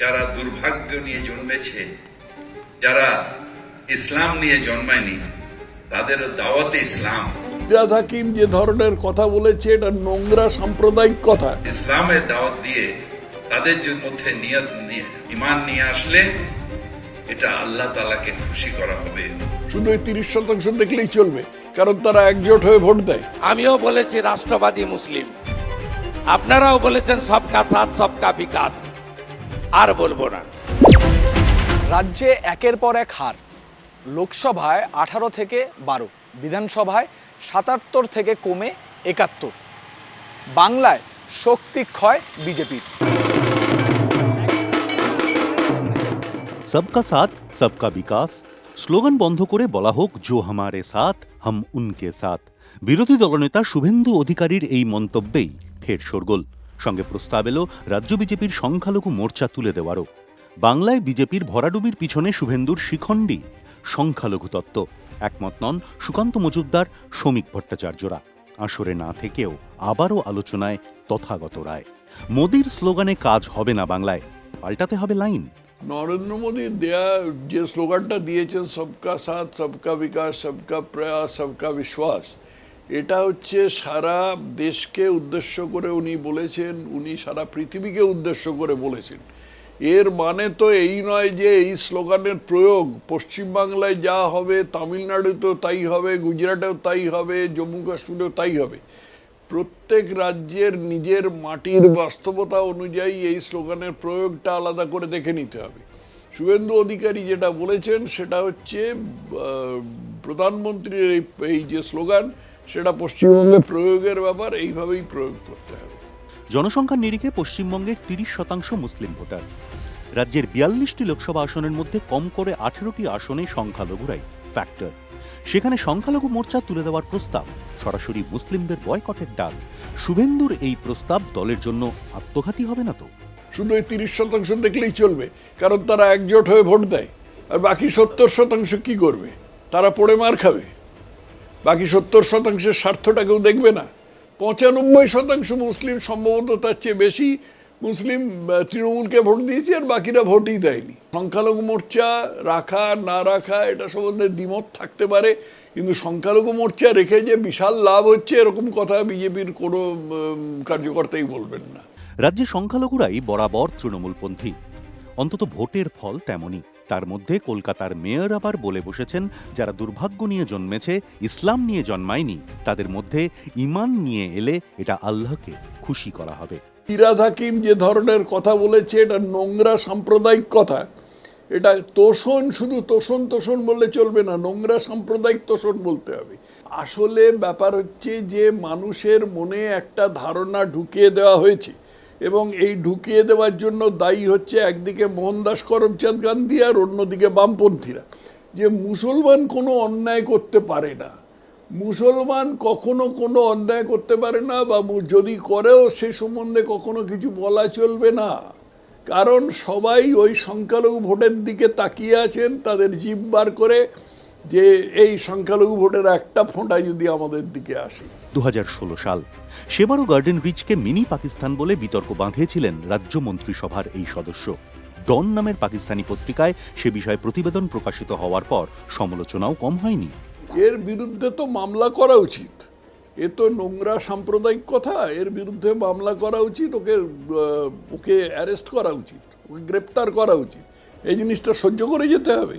যারা দুর্ভাগ্য নিয়ে জন্মেছে যারা ইসলাম নিয়ে জন্মায়নি তাদের দাওয়াতে ইসলাম। হাকিম যে ধরনের কথা বলেছে এটা নোংরা সাম্প্রদায়িক কথা। ইসলামের দাওয়াত দিয়ে তাদের যে মধ্যে নিয়ত নিয়ে ইমান নিয়ে আসলে এটা আল্লাহ তালাকে খুশি করা হবে। শুধু এই তিরিশ শতাংশ দেখলেই চলবে কারণ তারা একজোট হয়ে ভোট দেয়। আমিও বলেছি রাষ্ট্রবাদী মুসলিম। আপনারাও বলেছেন সবকা সাথ সবকা বিকাশ। আর বলব না। রাজ্যে একের পর এক হার। লোকসভায় আঠারো থেকে বারো বিধানসভায় সাতাত্তর থেকে কমে একাত্তর। বাংলায় শক্তি ক্ষয় বিজেপির। সবকা সাথ সবকা বিকাশ স্লোগান বন্ধ করে বলা হোক জো হামারে সাথ হাম উনকে সাথ বিরোধী দলনেতা শুভেন্দু অধিকারীর এই মন্তব্যেই ফের শোরগোল সঙ্গে প্রস্তাব এলো রাজ্য বিজেপির সংখ্যালঘু মোর্চা তুলে দেওয়ারও। বাংলায় বিজেপির ভরাডুবির পিছনে শুভেন্দুর শিখণ্ডী, সংখ্যালঘু তত্ত্ব। একমত নন সুকান্ত মজুমদার, শ্রমিক ভট্টাচার্যরা। আসরে না থেকেও আবারও আলোচনায় তথাগত রায়। মোদির স্লোগানে কাজ হবে না বাংলায়, পাল্টাতে হবে লাইন। নরেন্দ্র মোদী দেয়া যে স্লোগানটা দিয়েছেন, সবকা সাথ, সবকা বিকাশ, সবকা প্রয়াস, সবকা বিশ্বাস এটা হচ্ছে সারা দেশকে উদ্দেশ্য করে উনি বলেছেন, উনি সারা পৃথিবীকে উদ্দেশ্য করে বলেছেন। এর মানে তো এই নয় যে এই স্লোগানের প্রয়োগ, পশ্চিমবাংলায় যা হবে, তামিলনাড়ুতেও তাই হবে, গুজরাটেও তাই হবে, জম্মু কাশ্মীরেও তাই হবে। প্রত্যেক রাজ্যের নিজের মাটির বাস্তবতা অনুযায়ী এই স্লোগানের প্রয়োগটা আলাদা করে দেখে নিতে হবে। শুভেন্দু অধিকারী যেটা বলেছেন, সেটা হচ্ছে প্রধানমন্ত্রীর এই এই যে স্লোগান সেটা পশ্চিমবঙ্গে প্রয়োগের ব্যাপার এইভাবেই প্রয়োগ করতে হবে। জনসংখ্যার নিরিখে পশ্চিমবঙ্গের তিরিশ শতাংশ মুসলিম ভোটার। রাজ্যের বিয়াল্লিশটি লোকসভা আসনের মধ্যে কম করে আঠেরোটি আসনে সংখ্যালঘুরাই ফ্যাক্টর সেখানে সংখ্যালঘু মোর্চা তুলে দেওয়ার প্রস্তাব সরাসরি মুসলিমদের বয়কটের ডাক। শুভেন্দুর এই প্রস্তাব দলের জন্য আত্মঘাতী হবে না তো? শুধু এই তিরিশ শতাংশ দেখলেই চলবে কারণ তারা একজোট হয়ে ভোট দেয়। আর বাকি সত্তর শতাংশ কি করবে? তারা পড়ে মার খাবে। বাকি সত্তর শতাংশের স্বার্থটা কেউ দেখবে না। পঁচানব্বই শতাংশ মুসলিম সম্ভবত তার চেয়ে বেশি মুসলিম তৃণমূলকে ভোট দিয়েছে আর বাকিরা ভোটই দেয়নি। সংখ্যালঘু মোর্চা রাখা, না রাখা, এটা সম্বন্ধে দ্বিমত থাকতে পারে, কিন্তু সংখ্যালঘু মোর্চা রেখে যে বিশাল লাভ হচ্ছে এরকম কথা বিজেপির কোনো কার্যকর্তাই বলবেন না। রাজ্যে সংখ্যালঘুরাই বরাবর তৃণমূলপন্থী। অন্তত ভোটের ফল তেমনই। তার মধ্যে কলকাতার মেয়র আবার বলে বসেছেন, যারা দুর্ভাগ্য নিয়ে জন্মেছে, ইসলাম নিয়ে জন্মায়নি, তাদের মধ্যে ইমান নিয়ে এলে এটা আল্লাহকে খুশি করা হবে। ইরাদ হাকিম যে ধরনের কথা বলেছে, এটা নোংরা সাম্প্রদায়িক কথা। এটা তোষণ, শুধু তোষণ তোষণ বললে চলবে না, নোংরা সাম্প্রদায়িক তোষণ বলতে হবে। আসলে ব্যাপার হচ্ছে যে মানুষের মনে একটা ধারণা ঢুকিয়ে দেওয়া হয়েছে। এবং এই ঢুকিয়ে দেওয়ার জন্য দায়ী হচ্ছে একদিকে মোহনদাস করমচাঁদ গান্ধী আর অন্যদিকে বামপন্থীরা। যে মুসলমান কোনো অন্যায় করতে পারে না, মুসলমান কখনো কোনো অন্যায় করতে পারে না বা যদি করেও সে সম্বন্ধে কখনো কিছু বলা চলবে না। কারণ সবাই ওই সংখ্যালঘু ভোটের দিকে তাকিয়ে আছেন, তাদের জিভ বার করে যে এই সংখ্যালঘু ভোটের একটা ফোঁটা যদি আমাদের দিকে আসে। দু হাজার ষোলো সাল সেবারও গার্ডেন ব্রিজকে মিনি পাকিস্তান বলে বিতর্ক বাঁধিয়েছিলেন রাজ্য মন্ত্রিসভার এই সদস্য। ডন নামের পাকিস্তানি পত্রিকায় সে বিষয়ে প্রতিবেদন প্রকাশিত হওয়ার পর সমালোচনাও কম হয়নি। এর বিরুদ্ধে তো মামলা করা উচিত। এ তো নোংরা সাম্প্রদায়িক কথা। এর বিরুদ্ধে মামলা করা উচিত ওকে ওকে অ্যারেস্ট করা উচিত ওকে গ্রেপ্তার করা উচিত। এই জিনিসটা সহ্য করে যেতে হবে।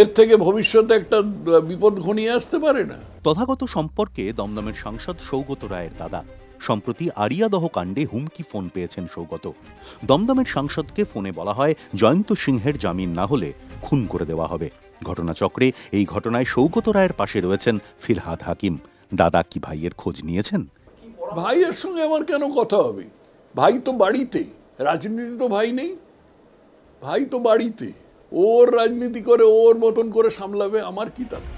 এর থেকে ভবিষ্যতে একটা বিপদ ঘনিয়ে আসতে পারে না। তথাগত সম্পর্কে দমদমের সাংসদ সৌগত রায়ের দাদা। সম্প্রতি আরিয়াদহ কাণ্ডে হুমকি ফোন পেয়েছেন সৌগত। দমদমের সাংসদকে ফোনে বলা হয় জয়ন্ত সিংহের জামিন না হলে খুন করে দেওয়া হবে। ঘটনাচক্রে এই ঘটনায় সৌগত রায়ের পাশে রয়েছেন ফিরহাদ হাকিম। দাদা কি ভাইয়ের খোঁজ নিয়েছেন? ভাইয়ের সঙ্গে আমার কেন কথা হবে? ভাই তো বাড়িতে রাজনীতি তো ভাই নেই। ভাই তো বাড়িতে। ওর রাজনীতি করে ওর মতন করে সামলাবে আমার কি তাতে